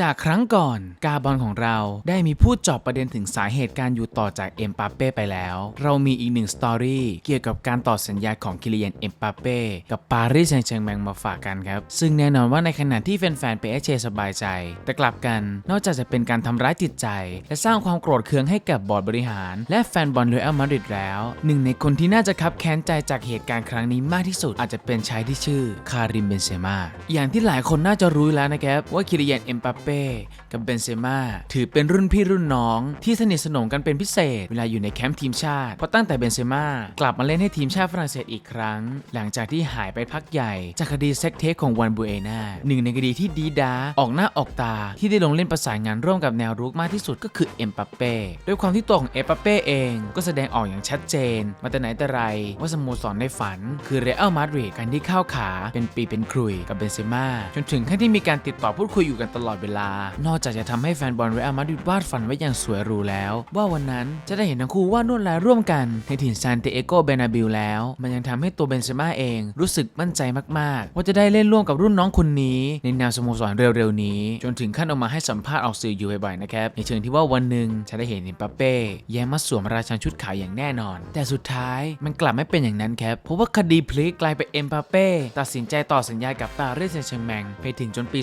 จากครั้งก่อนกาบอลของเราได้มีพูดจอบประเด็นถึงสาเหตุการอยู่ต่อจากเอ็มปาเป้ไปแล้ว เรามีอีกหนึ่งสตอรี่เกี่ยวกับการต่อสัญญาของคิริยันเอ็มปาเป้กับปารีสแซงต์แชร์แมงมาฝากกันครับ ซึ่งแน่นอนว่าในขณะที่แฟนๆเปเอเชสบายใจ แต่กลับกันนอกจากจะเป็นการทำร้ายจิตใจ และสร้างความโกรธเคืองให้กับบอร์ดบริหาร และแฟนบอลเรอัลมาดริดแล้วหนึ่งในคนที่น่าจะคับแค้นใจจากเหตุการณ์ครั้งนี้มากที่สุด อาจจะเป็นชายที่ชื่อคาริมเบนเซม่าอย่างที่หลายคนน่าจะรู้แล้วนะครับว่าคิริยันเอ็มปาเป้กับเบนเซม่าถือเป็นรุ่นพี่รุ่นน้องที่สนิทสนมกันเป็นพิเศษเวลาอยู่ในแคมป์ทีมชาติเพราะตั้งแต่เบนเซม่ากลับมาเล่นให้ทีมชาติฝรั่งเศสอีกครั้ง หลังจากที่หายไปพักใหญ่ จากคดีเซ็กเทคของวันบูเอนาหนึ่งในคดีที่ดีดาออกหน้าออกตาที่ได้ลงเล่นประสานงานร่วมกับแนวรุกมากที่สุดก็คือเอ็มปาเป้ด้วยความที่ตัวของเอ็มปาเป้เองก็แสดงออกอย่างชัดเจน มาแต่ไหนแต่ไรว่าสโมสรในฝัน คือเรอัลมาดริดการที่เข้าขาเป็นปีเป็นครุยกับเบนเซม่าจนถึงขั้นที่มีการติดต่อพูดคุยอยู่กันตลอดเวลานอกจากจะทำให้แฟนบอลเรอัลมาดริดวาดฝันไว้อย่างสวยหรูแล้ว ว่าวันนั้นจะได้เห็นทั้งคู่วาดลวดลายร่วมกันในถิ่นซานเตเอโกเบนาบิลแล้ว มันยังทำให้ตัวเบนเซม่าเองรู้สึกมั่นใจมากๆ ว่าจะได้เล่นร่วมกับรุ่นน้องคนนี้ ในนามสโมสรเร็วๆนี้ จนถึงขั้นออกมาให้สัมภาษณ์ออกสื่ออยู่บ่อยๆนะครับในเชิงที่ว่าวันหนึ่งจะได้เห็นเอ็มบัปเป้แย้มมาสวมราชันชุดขาวอย่างแน่นอน แต่สุดท้ายมันกลับไม่เป็นอย่างนั้นครับเพราะว่าคดีพลิกกลายเป็นเอ็มบัปเป้ตัดสินใจต่อสัญญากับปารีสแซงต์แชร์แมงไปถึงจนปี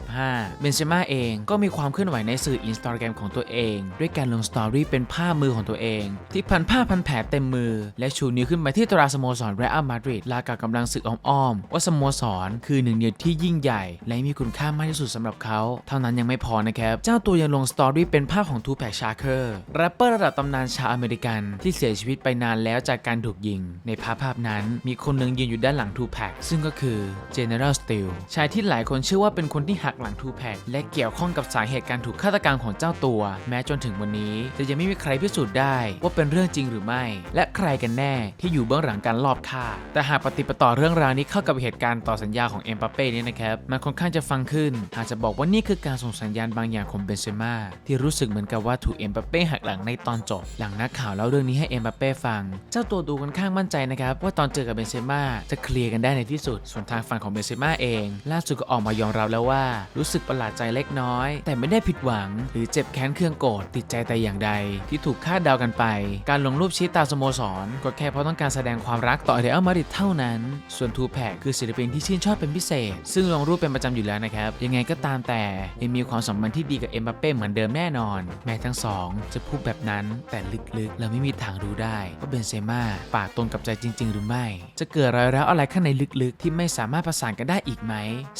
2025เบนเซม่าเองก็มีความเคลื่อนไหวในสื่ออินสตาแกรมของตัวเอง ด้วยการลงสตอรี่เป็นภาพมือของตัวเอง ที่พันผ้าพันแผลเต็มมือ และชูนิ้วขึ้นไปที่ตราสโมสรเรอัลมาดริดลากับกำลังสึกอ้อมๆว่าสโมสรคือหนึ่งเดียวที่ยิ่งใหญ่ และมีคุณค่ามากที่สุดสำหรับเขา เท่านั้นยังไม่พอนะครับเจ้าตัวยังลงสตอรี่เป็นภาพของทูแพคชาร์เคอร์แรปเปอร์ระดับตำนานชาวอเมริกันที่เสียชีวิตไปนานแล้วจากการถูกยิง ในภาพภาพนั้นมีคนหนึ่งยืนอยู่ด้านหลังทูแพคซึ่งก็คือ General Steel ชายที่หลายคนเชื่อว่าเป็นคนที่หักหลังทูแพคและเกี่ยวข้องกับสาเหตุการถูกฆาตกรรมของเจ้าตัว แม้จนถึงวันนี้จะยังไม่มีใครพิสูจน์ได้ว่าเป็นเรื่องจริงหรือไม่ และใครกันแน่ที่อยู่เบื้องหลังการลอบฆ่า แต่หากปฏิปต่อเรื่องราวนี้เข้ากับเหตุการณ์ต่อสัญญาของเอ็มปาเป้นี้นะครับมันค่อนข้างจะฟังขึ้น อาจจะบอกว่านี่คือการส่งสัญญาณบางอย่างของเบนเซม่าที่รู้สึกเหมือนกับว่าถูกเอ็มปาเป้หักหลังในตอนจบ หลังนักข่าวเล่าเรื่องนี้ให้เอ็มปาเป้ฟัง เจ้าตัวดูค่อนข้างมั่นใจนะครับว่าตอนเจอกับเบนเซม่าจะเคลียร์กันได้ในที่สุด ส่วนทางฝั่งของเบนเซม่าเอง ล่าสุดก็ออกมายอมรับแล้วว่ารู้สึกประหลาดใจเล็กน้อย แต่ไม่ได้ผิดหวัง หรือเจ็บแค้นเคืองโกรธติดใจแต่อย่างใด ที่ถูกคาดเดากันไป การลงรูปชี้ตาสโมสร ก็แค่เพราะต้องการแสดงความรักต่อเรอัลมาริดเท่านั้น ส่วนทูแพคคือศิลปินที่ชื่นชอบเป็นพิเศษ ซึ่งลงรูปเป็นประจำอยู่แล้วนะครับ ยังไงก็ตามแต่ยังมีความสัมพันธ์ที่ดีกับเอ็มบัปเป้เหมือนเดิมแน่นอน แม้ทั้งสองจะพูดแบบนั้นแต่ลึกๆ เราไม่มีทางรู้ได้ว่าเบนเซม่าปากตรงกับใจจริง ๆ หรือไม่ จะเกิดรอยร้าวอะไรข้างในลึกๆ ที่ไม่สามารถประสานกันได้อีกไหม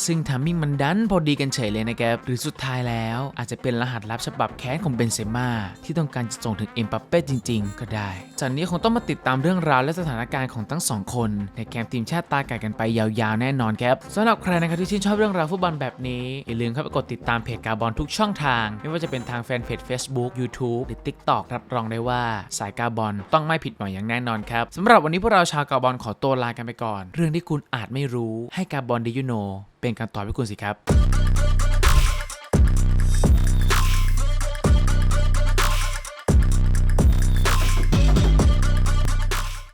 ซึ่งทามมิ่งมันดันพอดีกันเฉยเลยนะครับ หรือสุดท้ายแล้ว อาจจะเป็นรหัสลับฉบับแค้นของเบนเซม่าที่ต้องการจะส่งถึงเอ็มบัปเป้จริง ๆ ก็ได้ จากนี้คงต้องมาติดตามเรื่องราวและสถานการณ์ของทั้งสองคน ในแคมป์ทีมชาติตาไก่กันไปยาวๆแน่นอนครับสำหรับใครนะครับที่ชื่นชอบเรื่องราวฟุตบอลแบบนี้อย่าลืมเข้าไปกดติดตามเพจกาบอลทุกช่องทาง ไม่ว่าจะเป็นทางแฟนเพจ Facebook YouTube หรือ TikTok รับรองได้ว่าสายกาบอลต้องไม่ผิดหวังอย่างแน่นอนครับสำหรับวันนี้พวกเราชาวกาบอลขอตัวลากันไปก่อน เรื่องที่คุณอาจไม่รู้ให้กาบอลดิยูโนเป็นการตอบให้คุณสิครับ